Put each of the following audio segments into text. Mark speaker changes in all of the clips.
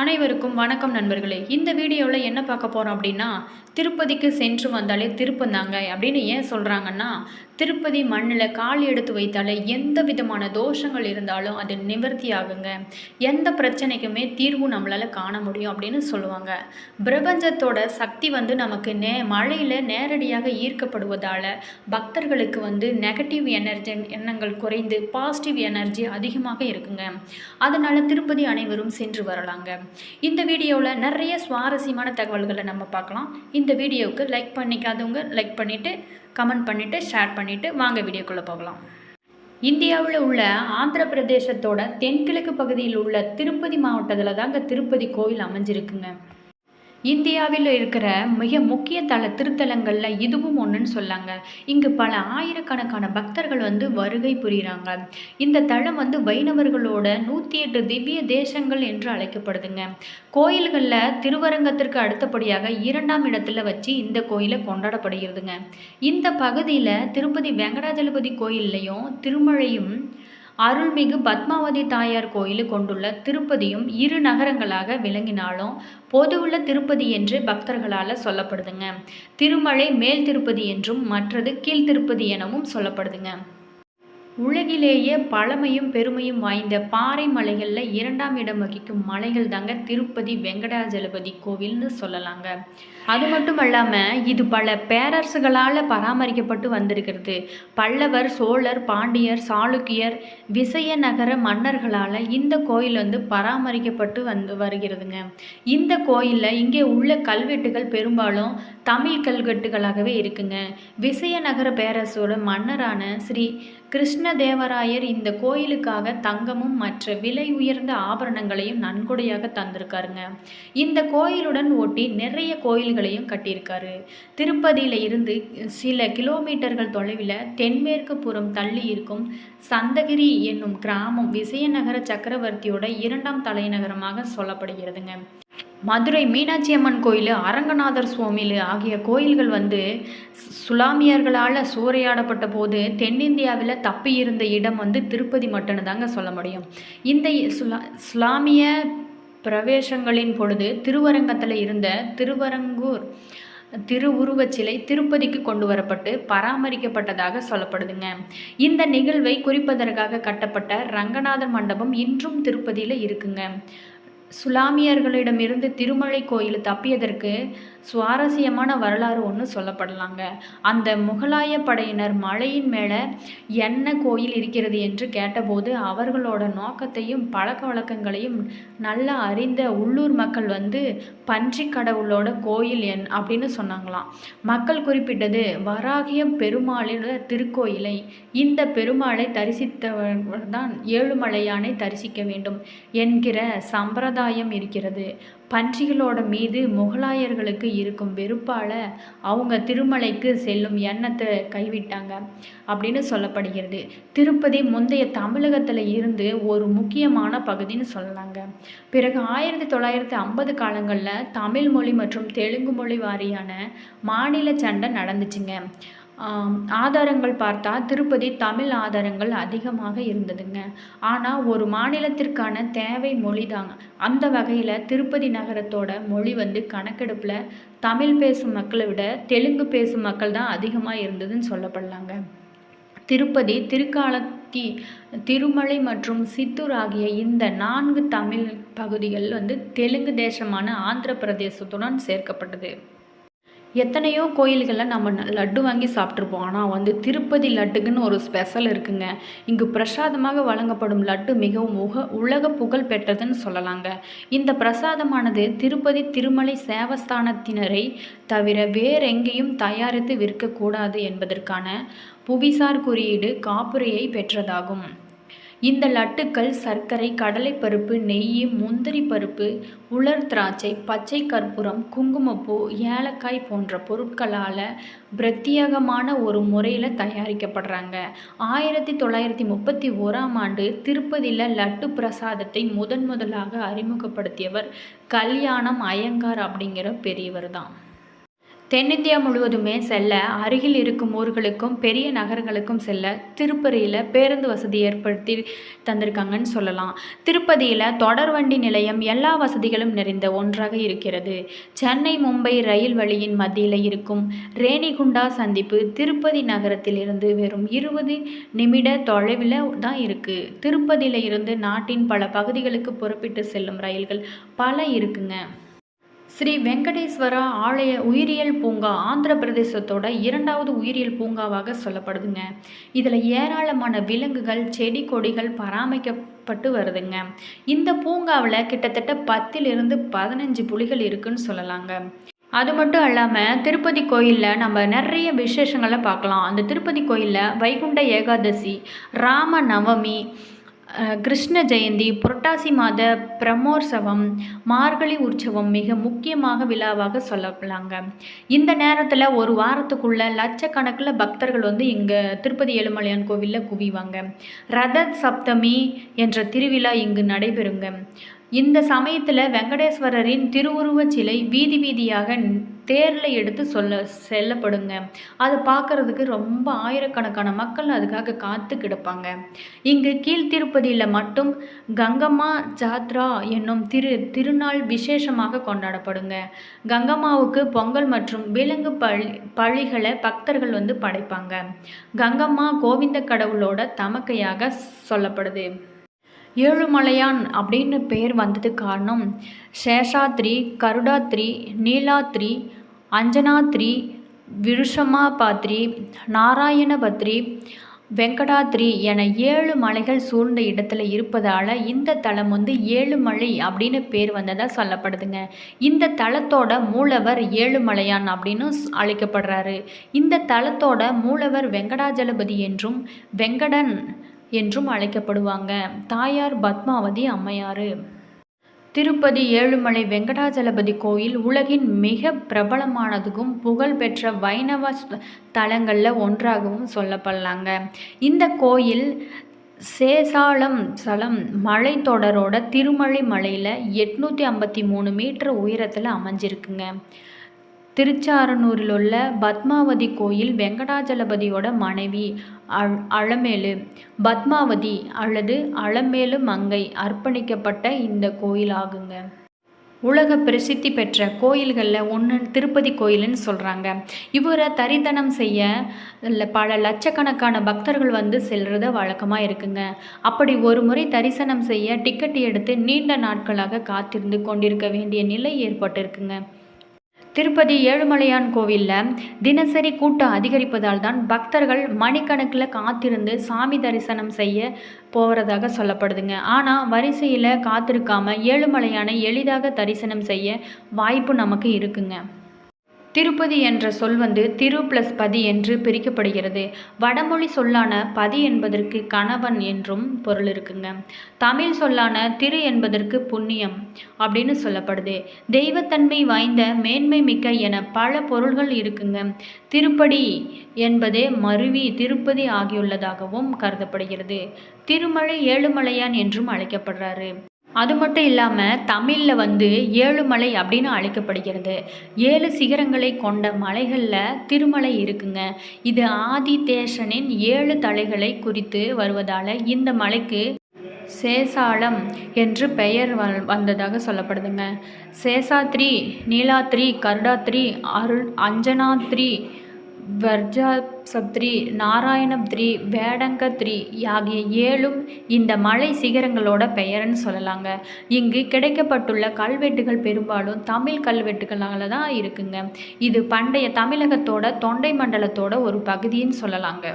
Speaker 1: அனைவருக்கும் வணக்கம் நண்பர்களே. இந்த வீடியோவில் என்ன பார்க்க போகிறோம் அப்படின்னா திருப்பதிக்கு சென்று வந்தாலே திருப்பந்தாங்க அப்படின்னு ஏன் சொல்கிறாங்கன்னா திருப்பதி மண்ணில் கால் எடுத்து வைத்தாலே எந்த விதமான தோஷங்கள் இருந்தாலும் அது நிவர்த்தி ஆகுங்க எந்த பிரச்சனைக்குமே தீர்வு நம்மளால் காண முடியும் அப்படின்னு சொல்லுவாங்க. பிரபஞ்சத்தோட சக்தி வந்து நமக்கு நே மழையில் நேரடியாக ஈர்க்கப்படுவதால் பக்தர்களுக்கு வந்து நெகட்டிவ் எனர்ஜி எண்ணங்கள் குறைந்து பாசிட்டிவ் எனர்ஜி அதிகமாக இருக்குங்க. அதனால் திருப்பதி அனைவரும் சென்று வரலாங்க. இந்த வீடியோவில் நிறைய சுவாரஸ்யமான தகவல்களை நம்ம பார்க்கலாம். இந்த வீடியோவுக்கு லைக் பண்ணிக்காதவங்க லைக் பண்ணிவிட்டு கமெண்ட் பண்ணிவிட்டு ஷேர் பண்ணிவிட்டு வாங்க வீடியோக்குள்ளே போகலாம். இந்தியாவில் உள்ள ஆந்திர பிரதேசத்தோட தென்கிழக்கு பகுதியில் உள்ள திருப்பதி மாவட்டத்தில் தாங்க திருப்பதி கோயில் அமைஞ்சிருக்குங்க. இந்தியாவில் இருக்கிற மிக முக்கிய தல திருத்தலங்களில் இதுவும் ஒன்றுன்னு சொல்லாங்க. இங்கு பல ஆயிரக்கணக்கான பக்தர்கள் வந்து வருகை புரிகிறாங்க இந்த தலம் வந்து வைணவர்களோட நூற்றி எட்டு திவ்ய தேசங்கள் என்று அழைக்கப்படுதுங்க. கோயில்களில் திருவரங்கத்திற்கு அடுத்தபடியாக இரண்டாம் இடத்துல வச்சு இந்த கோயிலை கொண்டாடப்படுகிறதுங்க. இந்த பகுதியில் திருப்பதி வெங்கடாஜலபதி கோயில்லையும் திருமழையும் அருள்மிகு பத்மாவதி தாயார் கோயில் கொண்டுள்ள திருப்பதியும் இரு நகரங்களாக விளங்கினாலும் பொதுவுள்ள திருப்பதி என்று பக்தர்களால் சொல்லப்படுதுங்க. திருமலை மேல் திருப்பதி என்றும் மற்றது கீழ் திருப்பதி எனவும் சொல்லப்படுதுங்க. உலகிலேயே பழமையும் பெருமையும் வாய்ந்த பாறை மலைகளில் இரண்டாம் இடம் வகிக்கும் மலைகள் தாங்க திருப்பதி வெங்கடாஜலபதி கோவில்னு சொல்லலாங்க. அது மட்டும் இல்லாமல் இது பல பேரரசுகளால் பராமரிக்கப்பட்டு வந்திருக்கிறது. பல்லவர் சோழர் பாண்டியர் சாளுக்கியர் விசயநகர மன்னர்களால் இந்த கோயில் வந்து பராமரிக்கப்பட்டு வந்து வருகிறதுங்க. இந்த கோயிலில் இங்கே உள்ள கல்வெட்டுகள் பெரும்பாலும் தமிழ் கல்வெட்டுகளாகவே இருக்குங்க. விசயநகர பேரரசோட மன்னரான ஸ்ரீ கிருஷ்ண கிருஷ்ணதேவராயர் இந்த கோயிலுக்காக தங்கமும் மற்ற விலை உயர்ந்த ஆபரணங்களையும் நன்கொடையாக தந்திருக்காருங்க. இந்த கோயிலுடன் ஒட்டி நிறைய கோயில்களையும் கட்டியிருக்காரு. திருப்பதியில் இருந்து சில கிலோமீட்டர்கள் தொலைவில் தென்மேற்கு புறம் தள்ளி இருக்கும் சந்தகிரி என்னும் கிராமம் விசயநகர சக்கரவர்த்தியோட இரண்டாம் தலைநகரமாக சொல்லப்படுகிறதுங்க. மதுரை மீனாட்சி அம்மன் கோயில் அரங்கநாதர் சுவாமியில் ஆகிய கோயில்கள் வந்து சுலாமியர்களால் சூறையாடப்பட்ட போது தென்னிந்தியாவில் தப்பி இருந்த இடம் வந்து திருப்பதி மட்டும்னு தாங்க சொல்ல முடியும். இந்த சுலா சுலாமிய பிரவேசங்களின் பொழுது திருவரங்கத்தில் இருந்த திருவரங்கூர் திருவுருவச் சிலை திருப்பதிக்கு கொண்டு வரப்பட்டு பராமரிக்கப்பட்டதாக சொல்லப்படுதுங்க. இந்த நிகழ்வை குறிப்பதற்காக கட்டப்பட்ட ரங்கநாதர் மண்டபம் இன்றும் திருப்பதியில் இருக்குங்க. சுலாமியர்களிடமிருந்து திருமலை கோயில் தப்பியதற்கு சுவாரஸ்யமான வரலாறு ஒன்று சொல்லப்படலாங்க. அந்த முகலாய படையினர் மலையின் மேலே என்ன கோயில் இருக்கிறது என்று கேட்டபோது அவர்களோட நோக்கத்தையும் பழக்க வழக்கங்களையும் நல்லா அறிந்த உள்ளூர் மக்கள் வந்து பன்றி கடவுளோட கோயில் என் அப்படின்னு சொன்னாங்களாம். மக்கள் குறிப்பிட்டது வராகிய பெருமாளின் திருக்கோயிலை. இந்த பெருமாளை தரிசித்தவர் தான் ஏழுமலையானை தரிசிக்க வேண்டும் என்கிற சம்பிரதாயம் இருக்கிறது. பன்றிகளோட மீது முகலாயர்களுக்கு இருக்கும் வெறுப்பால் அவங்க திருமலைக்கு செல்லும் எண்ணத்தை கைவிட்டாங்க அப்படின்னு சொல்லப்படுகிறது. திருப்பதி முந்தைய தமிழகத்தில் இருந்து ஒரு முக்கியமான பகுதின்னு சொல்லலாங்க. பிறகு ஆயிரத்தி தொள்ளாயிரத்தி ஐம்பது காலங்களில் தமிழ் மொழி மற்றும் தெலுங்கு மொழி வாரியான மாநில சண்டை நடந்துச்சுங்க. ஆதாரங்கள் பார்த்தா திருப்பதி தமிழ் ஆதாரங்கள் அதிகமாக இருந்ததுங்க. ஆனால் ஒரு மாநிலத்திற்கான தேவை மொழி தாங்க அந்த வகையில் திருப்பதி நகரத்தோட மொழி வந்து கணக்கெடுப்பில் தமிழ் பேசும் மக்களை விட தெலுங்கு பேசும் மக்கள் தான் அதிகமாக இருந்ததுன்னு சொல்லப்படலாங்க. திருப்பதி திருக்காலத்தி திருமலை மற்றும் சித்தூர் ஆகிய இந்த நான்கு தமிழ் பகுதிகள் வந்து தெலுங்கு தேசமான ஆந்திர பிரதேசத்துடன் சேர்க்கப்பட்டது. எத்தனையோ கோயில்களில் நம்ம லட்டு வாங்கி சாப்பிட்ருப்போம் ஆனால் வந்து திருப்பதி லட்டுக்குன்னு ஒரு ஸ்பெஷல் இருக்குங்க. இங்கு பிரசாதமாக வழங்கப்படும் லட்டு மிகவும் உக உலக புகழ் பெற்றதுன்னு சொல்லலாங்க. இந்த பிரசாதமானது திருப்பதி திருமலை சேவஸ்தானத்தினரை தவிர வேறெங்கேயும் தயாரித்து விற்கக்கூடாது என்பதற்கான புவிசார் குறியீடு காப்புரையை பெற்றதாகும். இந்த லட்டுக்கள் சர்க்கரை கடலைப்பருப்பு நெய் முந்திரி பருப்பு உலர் திராட்சை பச்சை கற்பூரம் குங்குமப்பூ ஏலக்காய் போன்ற பொருட்களால் பிரத்யேகமான ஒரு முறையில் தயாரிக்கப்படுறாங்க. ஆயிரத்தி தொள்ளாயிரத்தி முப்பத்தி ஓராம் ஆண்டு திருப்பதியில் லட்டு பிரசாதத்தை முதன் முதலாக அறிமுகப்படுத்தியவர் கல்யாணம் ஐயங்கார் அப்படிங்கிற பெரியவர் தான். தென்னிந்தியா முழுவதுமே செல்ல அருகில் இருக்கும் ஊர்களுக்கும் பெரிய நகரங்களுக்கும் செல்ல திருப்பதியில் பேருந்து வசதி ஏற்படுத்தி தந்திருக்காங்கன்னு சொல்லலாம். திருப்பதியில் தொடர் வண்டி நிலையம் எல்லா வசதிகளும் நிறைந்த ஒன்றாக இருக்கிறது. சென்னை மும்பை ரயில் வழியின் மத்தியில் இருக்கும் ரேணிகுண்டா சந்திப்பு திருப்பதி நகரத்திலிருந்து வெறும் இருபது நிமிட தொலைவில் தான் இருக்குது திருப்பதியில் இருந்து நாட்டின் பல பகுதிகளுக்கு புறப்பட்டு செல்லும் ரயில்கள் பல இருக்குங்க. ஸ்ரீ வெங்கடேஸ்வரா ஆலய உயிரியல் பூங்கா ஆந்திர பிரதேசத்தோட இரண்டாவது உயிரியல் பூங்காவாக சொல்லப்படுதுங்க. இதில் ஏராளமான விலங்குகள் செடி கொடிகள் பராமரிக்கப்பட்டு வருதுங்க. இந்த பூங்காவில் கிட்டத்தட்ட பத்திலிருந்து பதினஞ்சு புலிகள் இருக்குன்னு சொல்லலாங்க. அது மட்டும் இல்லாமல் திருப்பதி கோயிலில் நம்ம நிறைய விசேஷங்களை பார்க்கலாம். அந்த திருப்பதி கோயிலில் வைகுண்ட ஏகாதசி ராம நவமி கிருஷ்ண ஜெயந்தி புரட்டாசி மாத பிரமோற்சவம் மார்கழி உற்சவம் மிக முக்கியமாக விழாவாக சொல்லப்படலாங்க. இந்த நேரத்தில் ஒரு வாரத்துக்குள்ளே லட்சக்கணக்கில் பக்தர்கள் வந்து இங்கே திருப்பதி ஏழுமலையான் கோவிலில் குவிவாங்க. ரத சப்தமி என்ற திருவிழா இங்கு நடைபெறுங்க. இந்த சமயத்தில் வெங்கடேஸ்வரரின் திருவுருவச் சிலை வீதி வீதியாக தேரில் எடுத்து சொல்ல செல்லப்படுங்க. அதை பார்க்குறதுக்கு ரொம்ப ஆயிரக்கணக்கான மக்கள் அதுக்காக காத்து கிடப்பாங்க. இங்கு கீழ்த்திருப்பதியில் மட்டும் கங்கம்மா ஜாத்ரா என்னும் திரு திருநாள் விசேஷமாக கொண்டாடப்படுங்க. கங்கம்மாவுக்கு பொங்கல் மற்றும் விலங்கு பழி பழிகளை பக்தர்கள் வந்து படைப்பாங்க. கங்கம்மா கோவிந்த கடவுளோட தமக்கையாக சொல்லப்படுது. ஏழுமலையான் அப்படின்னு பெயர் வந்ததுக்கு காரணம். சேஷாத்ரி கருடாத்ரி நீலாத்ரி அஞ்சனாத்ரி விருஷமாபாத்ரி நாராயணபத்ரி வெங்கடாத்ரி என ஏழு மலைகள் சூழ்ந்த இடத்துல இருப்பதால் இந்த தலம் வந்து ஏழுமலை அப்படின்னு பேர் வந்ததாக சொல்லப்படுதுங்க. இந்த தலத்தோட மூலவர் ஏழுமலையான் அப்படின்னு அழைக்கப்படுறாரு. இந்த தலத்தோட மூலவர் வெங்கடாஜலபதி என்றும் வெங்கடன் என்றும் அழைக்கப்படுவாங்க. தாயார் பத்மாவதி அம்மையாறு திருப்பதி ஏழுமலை வெங்கடாஜலபதி கோயில் உலகின் மிக பிரபலமானதுக்கும் புகழ்பெற்ற வைணவ தலங்களில் ஒன்றாகவும் சொல்லப்படலாங்க. இந்த கோயில் சேசாலம் சலம் மலைத்தொடரோட திருமலை மலையில் எட்நூற்றி ஐம்பத்தி மூணு மீட்டர் உயரத்தில் அமைஞ்சிருக்குங்க. திருச்சாரனூரில் உள்ள பத்மாவதி கோயில் வெங்கடாஜலபதியோட மனைவி அழ் அலமேலு பத்மாவதி அல்லது அலமேலு மங்கை அர்ப்பணிக்கப்பட்ட இந்த கோயில் ஆகுங்க. உலக பிரசித்தி பெற்ற கோயில்களில் ஒன்று திருப்பதி கோயிலுன்னு சொல்கிறாங்க இவரை தரிதனம் செய்ய பல லட்சக்கணக்கான பக்தர்கள் வந்து செல்கிறத வழக்கமாக இருக்குங்க. அப்படி ஒரு முறை தரிசனம் செய்ய டிக்கெட் எடுத்து நீண்ட நாட்களாக காத்திருந்து கொண்டிருக்க வேண்டிய நிலை ஏற்பட்டிருக்குங்க. திருப்பதி ஏழுமலையான் கோவிலில் தினசரி கூட்டம் அதிகரிப்பதால் தான் பக்தர்கள் மணிக்கணக்கில் காத்திருந்து சாமி தரிசனம் செய்ய போகிறதாக சொல்லப்படுதுங்க. ஆனால் வரிசையில் காத்திருக்காம ஏழுமலையானை எளிதாக தரிசனம் செய்ய வாய்ப்பு நமக்கு இருக்குங்க. திருப்பதி என்ற சொல் வந்து திரு பிளஸ் பதி என்று பிரிக்கப்படுகிறது. வடமொழி சொல்லான பதி என்பதற்கு கணவன் என்றும் பொருள் இருக்குங்க. தமிழ் சொல்லான திரு என்பதற்கு புண்ணியம் அப்படின்னு சொல்லப்படுது. தெய்வத்தன்மை வாய்ந்த மேன்மை மிக்க என பல பொருள்கள் இருக்குங்க. திருப்படி என்பதே மருவி திருப்பதி ஆகியுள்ளதாகவும் கருதப்படுகிறது. திருமலை ஏழுமலையான் என்றும் அழைக்கப்படுறாரு. அது மட்டும் இல்லாமல் தமிழில் வந்து ஏழுமலை அப்படின்னு அழைக்கப்படுகிறது. ஏழு சிகரங்களை கொண்ட மலைகளில் திருமலை இருக்குங்க. இது ஆதிதேசனின் ஏழு தலைகளை குறித்து வருவதால் இந்த மலைக்கு சேசாலம் என்று பெயர் வந்ததாக சொல்லப்படுதுங்க. சேசாத்ரி நீலாத்ரி கருடாத்ரி அருள் அஞ்சனாத்ரி வர்ஜாசப்த்ரி நாராயணத்ரி வேடங்கத்ரி ஆகிய ஏழும் இந்த மலை சிகரங்களோட பெயர்னு சொல்லலாங்க. இங்கு கிடைக்கப்பட்டுள்ள கல்வெட்டுகள் பெரும்பாலும் தமிழ் கல்வெட்டுகளால் தான் இருக்குங்க. இது பண்டைய தமிழகத்தோட தொண்டை மண்டலத்தோட ஒரு பகுதின்னு சொல்லலாங்க.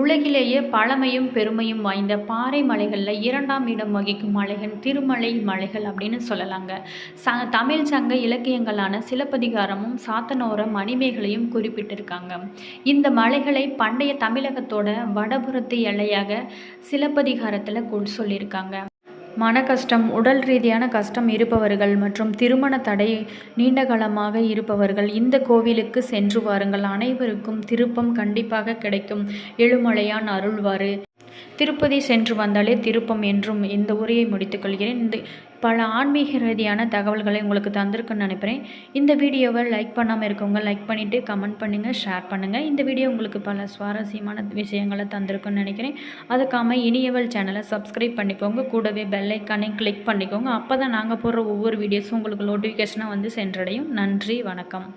Speaker 1: உலகிலேயே பழமையும் பெருமையும் வாய்ந்த பாறை மலைகளில் இரண்டாம் இடம் வகிக்கும் மலைகள் திருமலை மலைகள் அப்படின்னு சொல்லலாங்க. ச தமிழ் சங்க இலக்கியங்களான சிலப்பதிகாரமும் சாத்தனோர மணிமேகலையும் குறிப்பிட்டிருக்காங்க. இந்த மலைகளை பண்டைய தமிழகத்தோட வடபுறத்து எல்லையாக சிலப்பதிகாரத்தில் சொல்லியிருக்காங்க. மன கஷ்டம் உடல் ரீதியான கஷ்டம் இருப்பவர்கள் மற்றும் திருமண தடை நீண்டகாலமாக இருப்பவர்கள் இந்த கோவிலுக்கு சென்று வாருங்கள். அனைவருக்கும் திருப்பம் கண்டிப்பாக கிடைக்கும். எழுமலையான் அருள்வாறு. திருப்பதி சென்று வந்தாலே திருப்பம் என்றும் இந்த உரையை முடித்துக்கொள்கிறேன் இந்த பல ஆன்மீக ரீதியான தகவல்களை உங்களுக்கு தந்திருக்குன்னு நினைக்கிறேன். இந்த வீடியோவை லைக் பண்ணாமல் இருக்கவங்க லைக் பண்ணிவிட்டு கமெண்ட் பண்ணுங்கள் ஷேர் பண்ணுங்கள் இந்த வீடியோ உங்களுக்கு பல சுவாரஸ்யமான விஷயங்களை தந்திருக்குன்னு நினைக்கிறேன். அதுக்காமல் இனியவள் சேனலை சப்ஸ்கிரைப் பண்ணிக்கோங்க. கூடவே பெல்லைக்கானே கிளிக் பண்ணிக்கோங்க. அப்போ தான் நாங்கள் போடுற ஒவ்வொரு வீடியோஸும் உங்களுக்கு நோட்டிஃபிகேஷனாக வந்து சென்றடையும். நன்றி வணக்கம்.